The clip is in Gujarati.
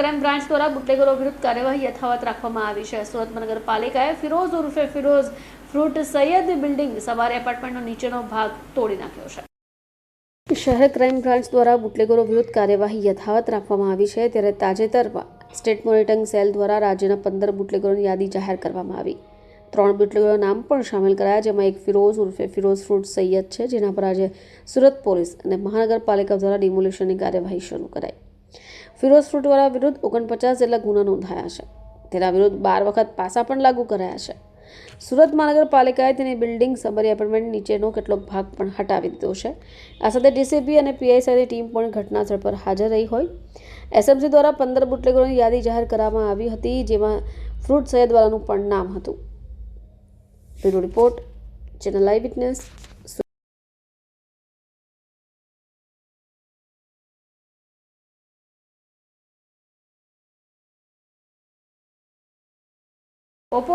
ક્રાઇમ બ્રાન્ચ દ્વારા બુટલેગરો વિરુદ્ધ કાર્યવાહી યથાવત રાખવામાં આવી છે. સુરત મહાનગરપાલિકાએ ફિરોઝ ઉર્ફે ફિરોઝ ફ્રૂટ સૈયદ બિલ્ડિંગ સવારે એપાર્ટમેન્ટનો નીચેનો ભાગ તોડી નાખ્યો છે. શહેર ક્રાઇમ બ્રાન્ચ દ્વારા બુટલેગરો વિરુદ્ધ કાર્યવાહી યથાવત રાખવામાં આવી છે ત્યારે તાજેતરમાં સ્ટેટ મોનિટરિંગ સેલ દ્વારા રાજ્યના પંદર બુટલેગરોની યાદી જાહેર કરવામાં આવી. ત્રણ બુટલેગરોના નામ પણ સામેલ કરાયા, જેમાં એક ફિરોઝ ઉર્ફે ફિરોઝ ફ્રૂટ સૈયદ છે. જેના પર આજે સુરત પોલીસ અને મહાનગરપાલિકા દ્વારા ડિમોલિશનની કાર્યવાહી શરૂ કરાઈ. ફિરોઝ ફ્રૂટવાળા વિરુદ્ધ ઓગણપચાસ જેટલા ગુના નોંધાયા છે. તેના વિરુદ્ધ બાર વખત પાસા પણ લાગુ કરાયા છે. સુરત મહાનગરપાલિકાએ તેની બિલ્ડિંગ સબરી એપાર્ટમેન્ટ નીચેનો કેટલોક ભાગ પણ હટાવી દીધો છે. આ સાથે ડીસીપી અને પીઆઈ ટીમ પણ ઘટનાસ્થળ પર હાજર રહી હોય. એસએમસી દ્વારા પંદર બુટલેગરોની યાદી જાહેર કરવામાં આવી હતી, જેમાં ફ્રૂટ સૈયદવાલાનું પણ નામ હતું. Bureau report, channel live witness. 我不